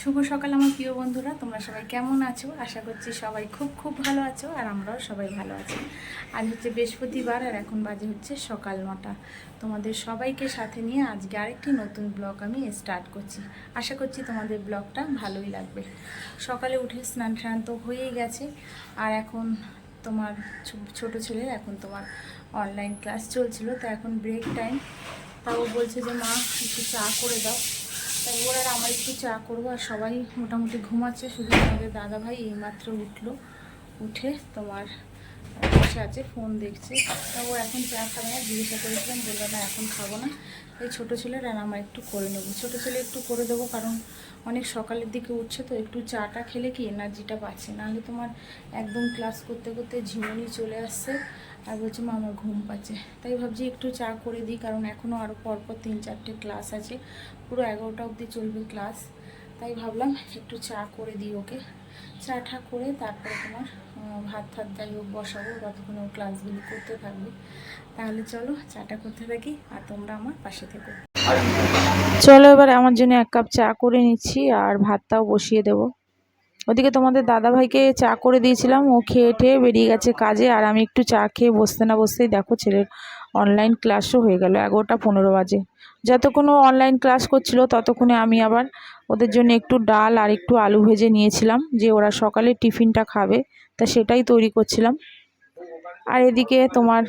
শুভ সকাল আমার প্রিয় বন্ধুরা, তোমরা সবাই কেমন আছো? আশা করছি সবাই খুব খুব ভালো আছো আর আমরাও সবাই ভালো আছি। আজ হচ্ছে বৃহস্পতিবার আর এখন বাজে হচ্ছে সকাল নটা। তোমাদের সবাইকে সাথে নিয়ে আজকে আরেকটি নতুন ব্লগ আমি স্টার্ট করছি। আশা করছি তোমাদের ব্লগটা ভালোই লাগবে। সকালে উঠে স্নান টান তো হয়েই গেছে আর এখন তোমার ছোট ছেলের এখন তোমার অনলাইন ক্লাস চলছিল, তো এখন ব্রেক টাইম তাও বলছে যে, মা, একটু চা করে দাও। তাই আর আমার একটু চা করব আর সবাই মোটামুটি ঘুমাচ্ছে, শুধু আমাদের দাদা ভাই এইমাত্র উঠল। উঠে তোমার বসে আছে, ফোন দেখছে। তা ও এখন চা খাবে না, জিজ্ঞাসা করেছিলাম, বলল, না, এখন খাব না। এই ছোটো ছেলের আর আমার একটু করে নেব। ছোটো ছেলে একটু করে দেবো, কারণ অনেক সকালের দিকে উঠছে, তো একটু চাটা খেলে কি এনার্জিটা পাচ্ছে। নাহলে তোমার একদম ক্লাস করতে করতে ঝিমুনি চলে আসছে। আর বলছে মা আমার ঘুম পাচ্ছে। তাই ভাবছি একটু চা করে দিই কারণ এখনও আরও পরপর তিন চারটে ক্লাস আছে। পুরো এগারোটা অবধি চলবে ক্লাস তাই ভাবলাম একটু চা করে দিই ওকে। চা টা করে তারপরে তোমার ভাত ফাত যাই হোক বসাবো ততক্ষণ ও ক্লাসগুলি করতে থাকবে। তাহলে চলো চাটা করতে থাকি আর তোমরা আমার পাশে থেকো। চলো এবার আমার জন্য এক কাপ চা করে নিচ্ছি আর ভাতটাও বসিয়ে দেবো। ওদিকে তোমাদের দাদাভাইকে চা করে দিয়েছিলাম, ও খেয়ে ঠেয়ে বেরিয়ে গেছে কাজে, আর আমি একটু চা খেয়ে বসতে না বসতেই দেখো ছেলের অনলাইন ক্লাসও হয়ে গেল, এগারোটা পনেরো বাজে। যতক্ষণ অনলাইন ক্লাস করছিল, ততক্ষণে আমি আবার ওদের জন্য একটু ডাল আর একটু আলু ভেজে নিয়েছিলাম, যে ওরা সকালে টিফিনটা খাবে, তা সেটাই তৈরি করছিলাম। আর এদিকে তোমার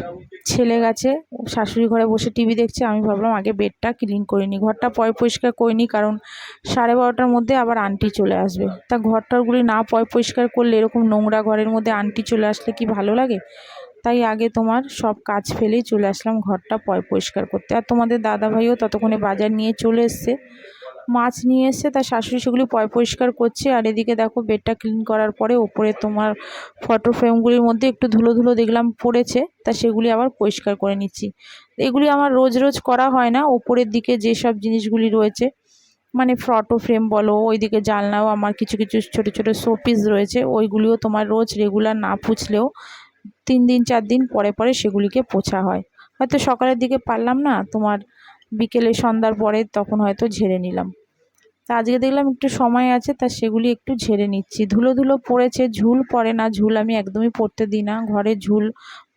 ছেলে গেছে, শাশুড়ি ঘরে বসে টিভি দেখছে, আমি ভাবলাম আগে বেডটা ক্লিন করে নিই। ঘরটা পয় পরিষ্কার করে নিই, কারণ সাড়ে বারোটার মধ্যে আবার আন্টি চলে আসবে। তা ঘরটারগুলি না পয় পরিষ্কার করলে এরকম নোংরা ঘরের মধ্যে আন্টি চলে আসলে কি ভালো লাগে? তাই আগে তোমার সব কাজ ফেলেই চলে আসলাম ঘরটা পয় পরিষ্কার করতে। আর তোমাদের দাদা ভাইও ততক্ষণে বাজার নিয়ে চলে এসছে। মাছ নিয়ে এসছে তার শাশুড়ি সেগুলি পয় পরিষ্কার করছে আর এদিকে দেখো বেডটা ক্লিন করার পরে ওপরে তোমার ফটো ফ্রেমগুলির মধ্যে একটু ধুলো ধুলো দেখলাম পড়েছে, তা সেগুলি আবার পরিষ্কার করে নিচ্ছি। এগুলি আমার রোজ রোজ করা হয় না, ওপরের দিকে যেসব জিনিসগুলি রয়েছে মানে ফটো ফ্রেম বলো, ওইদিকে জানলাও আমার কিছু কিছু ছোট ছোট শোপিস রয়েছে, ওইগুলিও তোমার রোজ রেগুলার না পুছলেও তিন দিন চার দিন পরে পরে সেগুলিকে পোছা হয়। হয়তো সকালের দিকে পারলাম না, তোমার বিকেলে সন্ধ্যার পরে তখন হয়তো ঝেড়ে নিলাম। তা আজকে দেখলাম একটু সময় আছে, তা সেগুলি একটু ঝেড়ে নিচ্ছি। ধুলো ধুলো পড়েছে, ঝুল পড়ে না, ঝুল আমি একদমই পড়তে দিই না। ঘরে ঝুল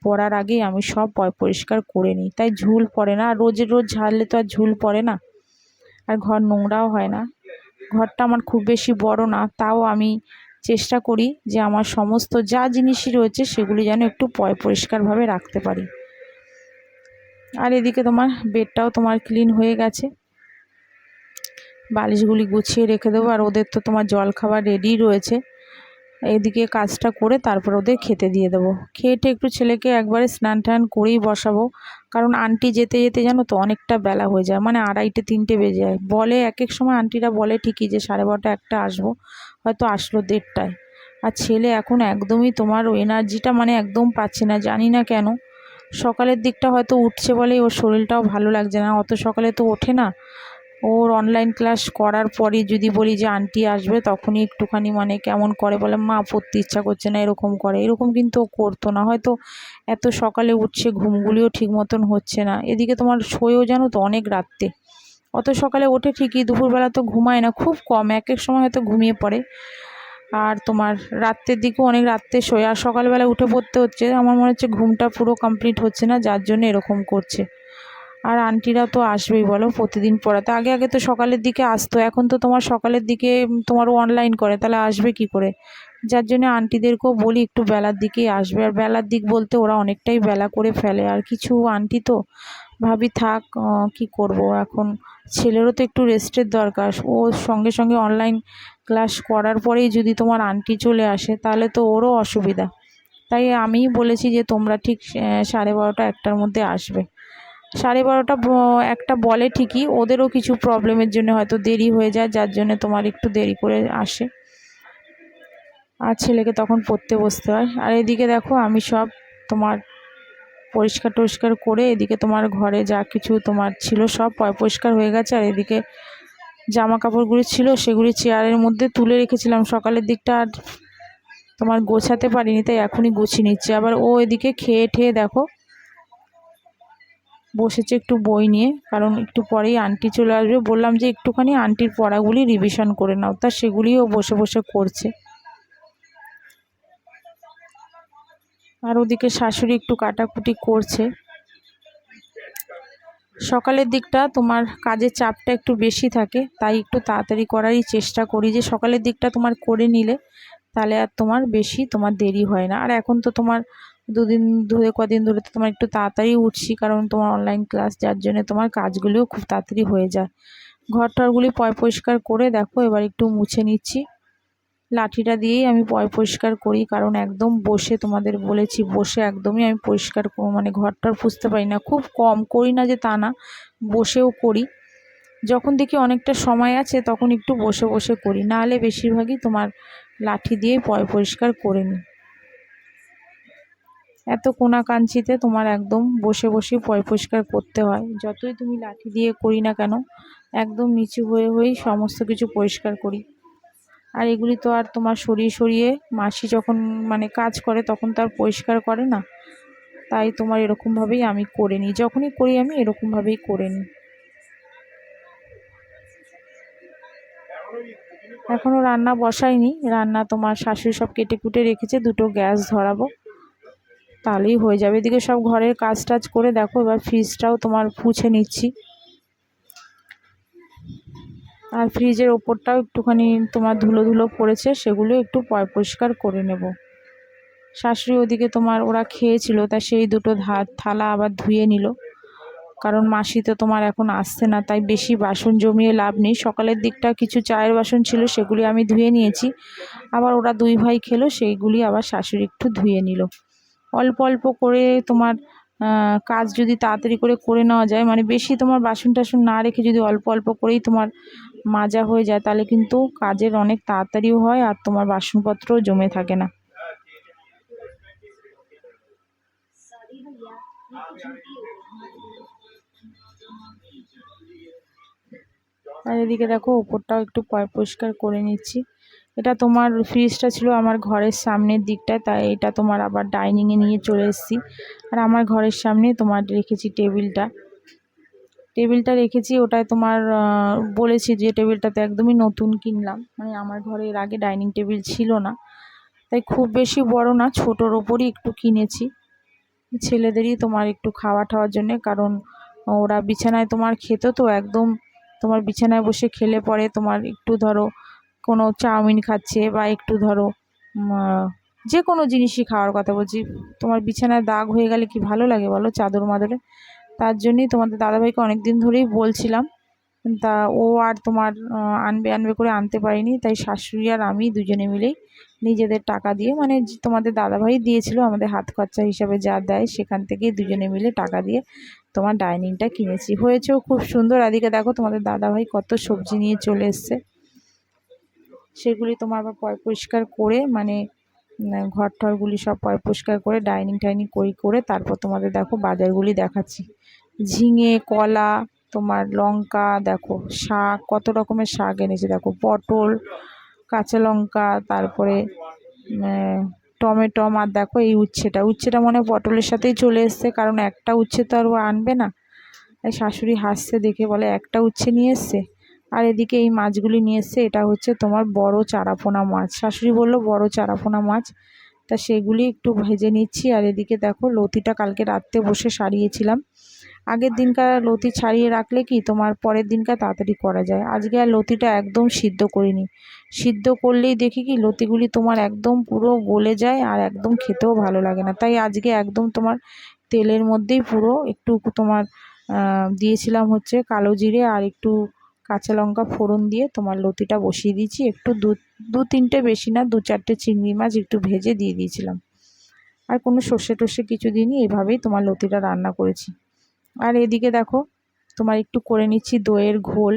পড়ার আগেই আমি সব পয় পরিষ্কার করে নিই। তাই ঝুল পড়ে না রোজের রোজ ঝাড়লে তো আর ঝুল পড়ে না। আর ঘর নোংরাও হয় না। ঘরটা আমার খুব বেশি বড় না, তাও আমি চেষ্টা করি যে আমার সমস্ত যা জিনিসই রয়েছে সেগুলি যেন একটু পয় পরিষ্কারভাবে রাখতে পারি। আর এদিকে তোমার বেডটাও তোমার ক্লিন হয়ে গেছে। বালিশগুলি গুছিয়ে রেখে দেবো, আর ওদের তো তোমার জল খাবার রেডি রয়েছে। এদিকে কাজটা করে তারপর ওদের খেতে দিয়ে দেবো। খেয়েটে একটু ছেলেকে একবারে স্নান টান করেই বসাবো, কারণ আন্টি যেতে যেতে জানো তো অনেকটা বেলা হয়ে যায় মানে আড়াইটে তিনটে বেজে যায়। বলে এক এক সময় আন্টিরা বলে ঠিকই যে সাড়ে বারোটা একটা আসব, হয়তো আসলো দেড়টায়। আর ছেলে এখন একদমই তোমার এনার্জিটা মানে একদম পাচ্ছে না, জানি না কেন। সকালের দিকটা হয়তো উঠছে বলেই ওর শরীরটাও ভালো লাগছে না, অত সকালে তো ওঠে না। ওর অনলাইন ক্লাস করার পরে যদি বলি যে আন্টি আসবে, তখনই একটুখানি মানে কেমন করে বলে, মা, পড়তে ইচ্ছা করছে না, এরকম করে। এরকম কিন্তু ও করতো না। হয়তো এত সকালে উঠছে, ঘুমগুলিও ঠিক মতন হচ্ছে না। এদিকে তোমার শোয়েও জানো তো অনেক রাত্রে। অত সকালে ওঠে ঠিকই, দুপুরবেলা তো ঘুমায় না, খুব কম। এক এক সময় হয়তো ঘুমিয়ে পড়ে। আর তোমার রাত্রের দিকেও অনেক রাত্রে শোয়। আর সকালবেলা উঠে পড়তে হচ্ছে। আমার মনে হচ্ছে ঘুমটা পুরো কমপ্লিট হচ্ছে না, যার জন্য এরকম করছে। আর আন্টিরা তো আসবেই, বলো, প্রতিদিন পড়াতে। আগে আগে তো সকালের দিকে আসতো, এখন তো তোমার সকালের দিকে তোমার অনলাইন করে, তাহলে আসবে কি করে? যার জন্য আন্টিদেরকেও বলি, একটু বেলার দিকেই আসবে। আর বেলার দিক বলতে ওরা অনেকটাই বেলা করে ফেলে, আর কিছু আন্টি তো ভাবি থাক কি করব? এখন ছেলেরও তো একটু রেস্টের দরকার। ও সঙ্গে সঙ্গে অনলাইন ক্লাস করার পরেই যদি তোমার আন্টি চলে আসে, তাহলে তো ওরও অসুবিধা। তাই আমিই বলেছি যে তোমরা ঠিক সাড়ে বারোটা একটার মধ্যে আসবে। সাড়ে বারোটা একটা বলে ঠিকই, ওদেরও কিছু প্রবলেমের জন্য হয়তো দেরি হয়ে যায়, যার জন্য তোমার একটু দেরি করে আসে। আর ছেলেকে তখন পড়তে বসতে হয়। আর এদিকে দেখো, আমি সব তোমার পরিষ্কার টরিষ্কার করে এদিকে তোমার ঘরে যা কিছু তোমার ছিল সব পরিষ্কার হয়ে গেছে। আর এদিকে জামা কাপড়গুলি ছিল, সেগুলি চেয়ারের মধ্যে তুলে রেখেছিলাম। সকালের দিকটা আর তোমার গোছাতে পারিনি, তাই এখনই গুছিয়ে নিচ্ছি। আবার ও এদিকে খেয়ে ঠেয়ে দেখো বসেছে একটু বই নিয়ে, কারণ একটু পরেই আন্টি চলে আসবে। বললাম যে একটুখানি আন্টির পড়াগুলি রিভিশন করে নাও, তা সেগুলিও বসে বসে করছে। আর ওদিকে শাশুড়ি একটু কাটাকুটি করছে। সকালের দিকটা তোমার কাজের চাপটা একটু বেশি থাকে, তাই একটু তাড়াতাড়ি করারই চেষ্টা করি যে সকালের দিকটা তোমার করে নিলে, তাহলে আর তোমার বেশি তোমার দেরি হয় না। আর এখন তো তোমার দুদিন ধরে, কদিন ধরে তো তোমার একটু তাড়াতাড়ি উঠছি, কারণ তোমার অনলাইন ক্লাস যার জন্য তোমার কাজগুলিও খুব তাড়াতাড়ি হয়ে যায়। ঘর টরগুলি পয় পরিষ্কার করে দেখো, এবার একটু মুছে নিচ্ছি। লাঠিটা দিয়েই আমি পয় পরিষ্কার করি, কারণ একদম বসে তোমাদের বলেছি, বসে একদমই আমি পরিষ্কার কর- মানে ঘরটার পুষতে পারি না। খুব কম করি না যে তা না, বসেও করি। যখন দেখি অনেকটা সময় আছে, তখন একটু বসে বসে করি। নাহলে বেশিরভাগই তোমার লাঠি দিয়েই পয় পরিষ্কার করে নিই। এত কোনা কাঞ্চিতে তোমার একদম বসে বসে পয় পরিষ্কার করতে হয়। যতই তুমি লাঠি দিয়ে করি না কেন, একদম নিচু হয়ে হয়েই সমস্ত কিছু পরিষ্কার করি। আর এগুলি তো আর তোমার সরিয়ে সরিয়ে মাসি যখন মানে কাজ করে তখন তো আর পরিষ্কার করে না। তাই তোমার এরকমভাবেই আমি করে নিই। যখনই করি আমি এরকমভাবেই করে নিই। এখনও রান্না বসাইনি। রান্না তোমার শাশুড়ি সব কেটে কুটে রেখেছে, দুটো গ্যাস ধরাবো। তাহলেই হয়ে যাবে। এদিকে সব ঘরের কাজ টাজ করে দেখো, এবার ফ্রিজটাও তোমার পুছে নিচ্ছি। আর ফ্রিজের ওপরটাও একটুখানি তোমার ধুলো ধুলো পড়েছে, সেগুলো একটু পরিষ্কার করে নেব। শাশুড়ি ওদিকে তোমার ওরা খেয়েছিল, তা সেই দুটো থালা আবার ধুয়ে নিল। কারণ মাসি তো তোমার এখন আসছে না, তাই বেশি বাসন জমিয়ে লাভ নেই। সকালের দিকটা কিছু চায়ের বাসন ছিল, সেগুলি আমি ধুয়ে নিয়েছি। আবার ওরা দুই ভাই খেলো, সেইগুলি আবার শাশুড়ি একটু ধুয়ে নিল। অল্প অল্প করে তোমার কাজ যদি তাড়াতাড়ি করে করে নেওয়া যায় মানে বেশি তোমার বাসন টাসন না রেখে যদি অল্প অল্প করেই তোমার মাজা হয়ে যায়, তাহলে কিন্তু কাজের অনেক তাড়াতাড়িও হয় আর তোমার বাসনপত্রও জমে থাকে না। আর এদিকে দেখো উপরটাও একটু পরিষ্কার করে নিচ্ছি। এটা তোমার ফ্রিজটা ছিল আমার ঘরের সামনের দিকটায়, তাই এটা তোমার আবার ডাইনিংয়ে নিয়ে চলে এসেছি। আর আমার ঘরের সামনে তোমার রেখেছি টেবিলটা টেবিলটা রেখেছি, ওটায় তোমার বলেছি যে টেবিলটাতে একদমই নতুন কিনলাম। মানে আমার ঘরে এর আগে ডাইনিং টেবিল ছিল না। তাই খুব বেশি বড় না, ছোটোর ওপরই একটু কিনেছি। ছেলেদেরই তোমার একটু খাওয়া টাওয়ার জন্যে, কারণ ওরা বিছানায় তোমার খেত তো, একদম তোমার বিছানায় বসে খেলে পরে তোমার একটু ধরো কোনো চাউমিন খাচ্ছে বা একটু ধরো যে কোনো জিনিসই খাওয়ার কথা বলছি। তোমার বিছানায় দাগ হয়ে গেলে কি ভালো লাগে বলো চাদর মাদরে তার জন্যই তোমাদের দাদাভাইকে অনেক দিন ধরেই বলছিলাম, তা ও আর তোমার আনবে আনবে করে আনতে পারিনি, তাই শাশুড়ি আর আমি দুজনে মিলেই নিজেদের টাকা দিয়ে মানে তোমাদের দাদাভাই দিয়েছিল আমাদের হাত খরচা হিসাবে যা দেয়, সেখান থেকে দুজনে মিলে টাকা দিয়ে তোমার ডাইনিংটা কিনেছি। হয়েছেও খুব সুন্দর। আদিকে দেখো তোমাদের দাদাভাই কত সবজি নিয়ে চলে এসছে। সেগুলি তোমার আবার পয় পরিষ্কার করে মানে ঘর টরগুলি সব পয় পরিষ্কার করে ডাইনিং টাইনিং করি করে তারপর তোমাদের দেখো বাজারগুলি দেখাচ্ছি। ঝিঙে কলা তোমার লঙ্কা দেখো শাক কত রকমের শাক এনেছে দেখো পটল কাঁচা লঙ্কা তারপরে উম, টমেটো আর দেখো এই উচ্ছেটা। উচ্ছেটা মনে পটলের সাথেই চলে এসছে কারণ একটা উচ্ছে তো আর আনবে না। শাশুড়ি হাসছে দেখে বলে একটা উচ্ছে নিয়ে এসছে? আর এদিকে এই মাছগুলি নিয়ে এসছে, এটা হচ্ছে তোমার বড় চারাপোনা মাছ। শাশুড়ি বলল, বড় চারাপোনা মাছ। তা সেগুলি একটু ভেজে নিচ্ছি, আর এদিকে দেখো, লতিটা কালকে রাত্রে বসে সারিয়েছিলাম। আগের দিনকার লতি ছাড়িয়ে রাখলে কি, তোমার পরের দিনকার তাড়াতাড়ি করা যায়। আজকে আর লতিটা একদম সিদ্ধ করিনি। সিদ্ধ করলেই দেখি কি, লতিগুলি তোমার একদম পুরো গলে যায় আর একদম খেতেও ভালো লাগে না। তাই আজকে একদম তোমার তেলের মধ্যেই পুরো একটু তোমার দিয়েছিলাম হচ্ছে কালো জিরে আর একটু কাঁচা লঙ্কা ফোড়ন দিয়ে তোমার লতিটা বসিয়ে দিয়েছি। একটু দু দু তিনটে বেশি না, দু চারটে চিংড়ি মাছ একটু ভেজে দিয়ে দিয়েছিলাম। আর কোনো সর্ষে টর্ষে কিছু দিইনি, এভাবেই তোমার লতিটা রান্না করেছি। আর এদিকে দেখো, তোমার একটু করে নিচ্ছি দইয়ের ঘোল।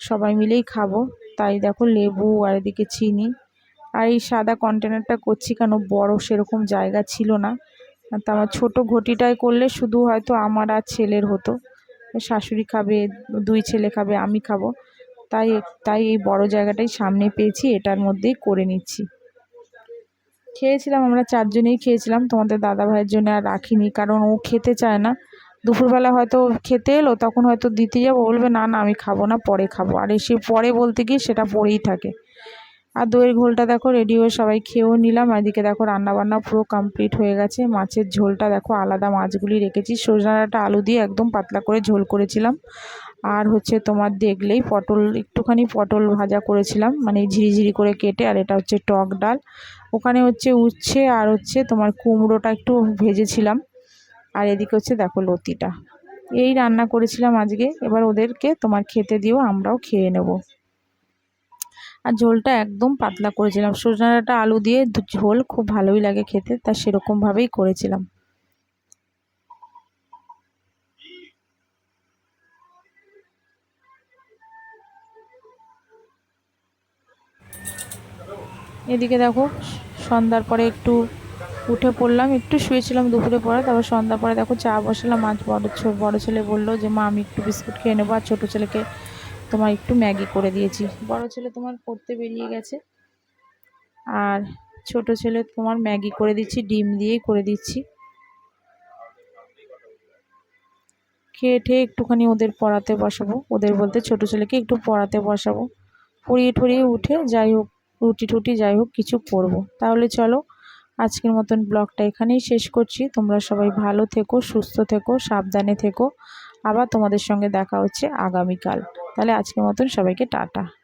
সবাই মিলেই খাব। তাই দেখো লেবু আর এদিকে চিনি। আর এই সাদা কন্টেনারটা করছি কেন বড় সেরকম জায়গা ছিল না। তা আমার ছোটো ঘটিটায় করলে শুধু হয়তো আমার আর ছেলের হতো। শাশুড়ি খাবে, দুই ছেলে খাবে, আমি খাব। তাই তাই এই বড় জায়গাটাই সামনে পেয়েছি, এটার মধ্যেই করে নিচ্ছি। খেয়েছিলাম, আমরা চারজনেই খেয়েছিলাম, তোমাদের দাদা ভাইয়ের জন্য আর রাখিনি, কারণ ও খেতে চায় না। দুপুরবেলা হয়তো খেতে এলো, তখন হয়তো দিতে যাব বলবে, না না, আমি খাব না, পরে খাব। আর এসে পরে বলতে গিয়ে সেটা পড়েই থাকে। আর দইয়ের ঘোলটা দেখো রেডি হয়ে সবাই খেয়েও নিলাম। আর এদিকে দেখো, রান্নাবান্না পুরো কমপ্লিট হয়ে গেছে। মাছের ঝোলটা দেখো, আলাদা মাছগুলি রেখেছি। সজনাটা আলু দিয়ে একদম পাতলা করে ঝোল করেছিলাম। আর হচ্ছে তোমার দেখলেই পটল, একটুখানি পটল ভাজা করেছিলাম। মানে ঝিরিঝিরি করে কেটে, আর এটা হচ্ছে টক ডাল। ওখানে হচ্ছে উচ্ছে আর হচ্ছে তোমার কুমড়োটা একটু ভেজেছিলাম। আর এদিকে হচ্ছে দেখো লতিটা। এই রান্না করেছিলাম আজকে। এবার ওদেরকে তোমার খেতে দিও আমরাও খেয়ে নেব। আর ঝোলটা একদম পাতলা করেছিলাম। সজনাটা আলু দিয়ে ঝোল খুব ভালোই লাগে খেতে, তা সেরকমভাবেই করেছিলাম। এদিকে দেখো, সন্ধ্যার পরে একটু উঠে পড়লাম, একটু শুয়েছিলাম দুপুরে পরে, তারপর সন্ধ্যার পরে দেখো চা বসালাম। আজ বড় বড় ছেলে বলল যে, মা, আমি একটু বিস্কুট খেয়ে নেব। আর ছোটো ছেলেকে তোমার একটু ম্যাগি করে দিয়েছি। বড় ছেলে তোমার পড়তে বেরিয়ে গেছে। আর ছোট ছেলে তোমার ম্যাগি করে দিচ্ছি, ডিম দিয়েই করে দিচ্ছি। খেয়ে ঠেয়ে একটুখানি ওদের পড়াতে বসাবো। ওদের বলতে ছোট ছেলেকে একটু পড়াতে বসাবো। পড়িয়ে ঠড়িয়ে উঠে যাই হোক, রুটি টুটি যাই হোক কিছু করব। তাহলে চলো, আজকের মতন ব্লগটা এখানেই শেষ করছি। তোমরা সবাই ভালো থেকো, সুস্থ থেকো, সাবধানে থেকো। আবার তোমাদের সঙ্গে দেখা হচ্ছে আগামীকাল। তাহলে আজকের মতন সবাইকে টাটা।